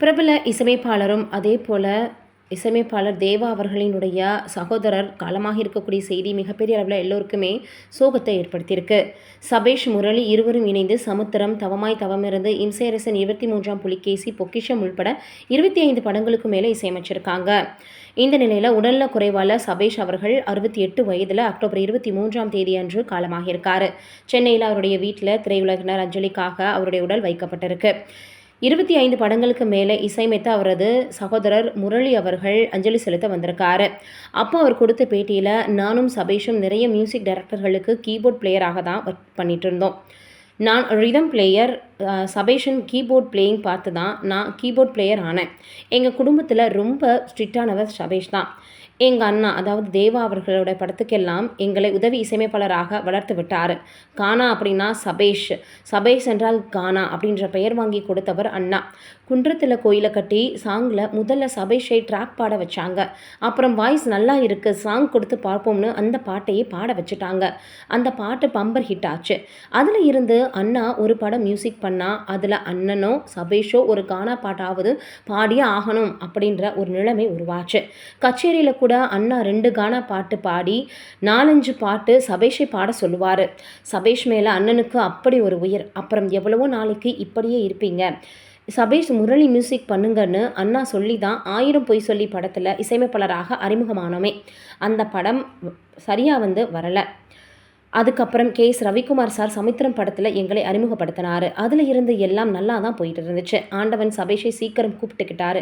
பிரபல இசையமைப்பாளரும் அதே போல் இசையமைப்பாளர் தேவா அவர்களினுடைய சகோதரர் காலமாக இருக்கக்கூடிய செய்தி மிகப்பெரிய அளவில் எல்லோருக்குமே சோகத்தை ஏற்படுத்தியிருக்கு. சபேஷ் முரளி இருவரும் இணைந்து சமுத்திரம் தவமாய் தவமிருந்து இம்சையரசன் இருபத்தி மூன்றாம் புலிகேசி பொக்கிஷம் உள்பட இருபத்தி ஐந்து படங்களுக்கு மேலே இசையமைச்சிருக்காங்க. இந்த நிலையில் உடல்நல குறைவால் சபேஷ் அவர்கள் அறுபத்தி எட்டு வயதில் அக்டோபர் இருபத்தி மூன்றாம் தேதி அன்று காலமாகியிருக்காரு. சென்னையில் அவருடைய வீட்டில் திரையுலகினர் அஞ்சலிக்காக அவருடைய உடல் வைக்கப்பட்டிருக்கு. இருபத்தி ஐந்து படங்களுக்கு மேலே இசையமைத்த அவரது சகோதரர் முரளி அவர்கள் அஞ்சலி செலுத்த வந்திருக்காரு. அப்போ அவர் கொடுத்த பேட்டியில் நானும் சபேஷும் நிறைய மியூசிக் டைரக்டர்களுக்கு கீபோர்ட் பிளேயராக தான் ஒர்க் பண்ணிட்டு இருந்தோம். நான் rhythm player Sabeshan keyboard playing பார்த்து தான் நான் கீபோர்ட் பிளேயர் ஆனேன். எங்கள் குடும்பத்தில் ரொம்ப ஸ்ட்ரிக்டானவர் சபேஷ் தான். எங்கள் அண்ணா அதாவது தேவா அவர்களோட படத்துக்கெல்லாம் எங்களை உதவி இசையமைப்பாளராக வளர்த்து விட்டார். கானா அப்படின்னா சபேஷ். சபேஷ் என்றால் கானா அப்படின்ற பெயர் வாங்கி கொடுத்தவர் அண்ணா. குன்றத்தில் கோயிலை கட்டி சாங்கில் முதல்ல சபேஷை ட்ராக் பாட வச்சாங்க. அப்புறம் வாய்ஸ் நல்லா இருக்குது சாங் கொடுத்து பார்ப்போம்னு அந்த பாட்டையே பாட வச்சுட்டாங்க. அந்த பாட்டு பம்பர் ஹிட் ஆச்சு. அதில் இருந்து அண்ணா ஒரு படம் மியூசிக் பண்ணால் அதில் அண்ணனோ சபேஷோ ஒரு கானா பாட்டாவது பாடியே ஆகணும் அப்படின்ற ஒரு நிலைமை உருவாச்சு. கச்சேரியில் கூட அண்ணா ரெண்டு கானா பாட்டு பாடி நாலஞ்சு பாட்டு சபேஷை பாட சொல்லுவார். சபேஷ் மேலே அண்ணனுக்கு அப்படி ஒரு உயிர். அப்புறம் எவ்வளவோ நாளைக்கு இப்படியே இருப்பீங்க. சபேஷ் முரளி மியூசிக் பண்ணுங்கன்னு அண்ணா சொல்லி தான் ஆயிரம் பொய் சொல்லி படத்தில் இசையமைப்பாளராக அறிமுகமானோமே. அந்த படம் சரியாக வந்து வரலை. அதுக்கப்புறம் கே எஸ் ரவிக்குமார் சார் சமுத்திரம் படத்தில் எங்களை அறிமுகப்படுத்தினார். அதில் இருந்து எல்லாம் நல்லா தான் போயிட்டு இருந்துச்சு ஆண்டவன் சபேஷை சீக்கிரம் கூப்பிட்டுக்கிட்டாரு.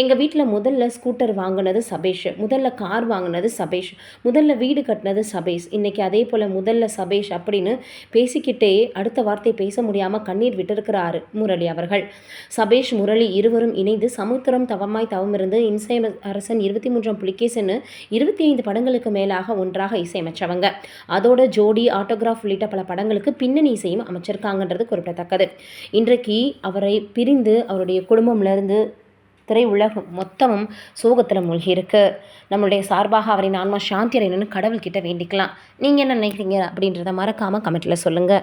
எங்கள் வீட்டில் முதல்ல ஸ்கூட்டர் வாங்கினது சபேஷ் முதல்ல கார் வாங்கினது சபேஷ் முதல்ல வீடு கட்டினது சபேஷ். இன்றைக்கி அதே போல் முதல்ல சபேஷ் அப்படின்னு பேசிக்கிட்டே அடுத்த வார்த்தை பேச முடியாமல் கண்ணீர் விட்டிருக்கிறாரு முரளி அவர்கள். சபேஷ் முரளி இருவரும் இணைந்து சமுத்திரம் தவமாய் தவமிருந்து இன்சை அரசன் இருபத்தி மூன்றாம் புலிகேசன்னு இருபத்தி ஐந்து படங்களுக்கு மேலாக ஒன்றாக இசையமைச்சவங்க. அதோட ஜோடி ஜோடி ஆட்டோகிராஃப் உள்ளிட்ட பல படங்களுக்கு பின்னணி இசையும் அமைச்சிருக்காங்கன்றது குறிப்பிடத்தக்கது. இன்றைக்கு அவரை பிரிந்து அவருடைய குடும்பம்லேருந்து திரை உலகம் மொத்தமும் சோகத்தில் மூழ்கியிருக்கு நம்மளுடைய சார்பாக அவரின் ஆன்மா சாந்தி அடையணும்னு கடவுள்கிட்ட வேண்டிக்கலாம். நீங்கள் என்ன நினைக்கிறீங்க அப்படின்றத மறக்காமல் கமெண்ட்டில் சொல்லுங்கள்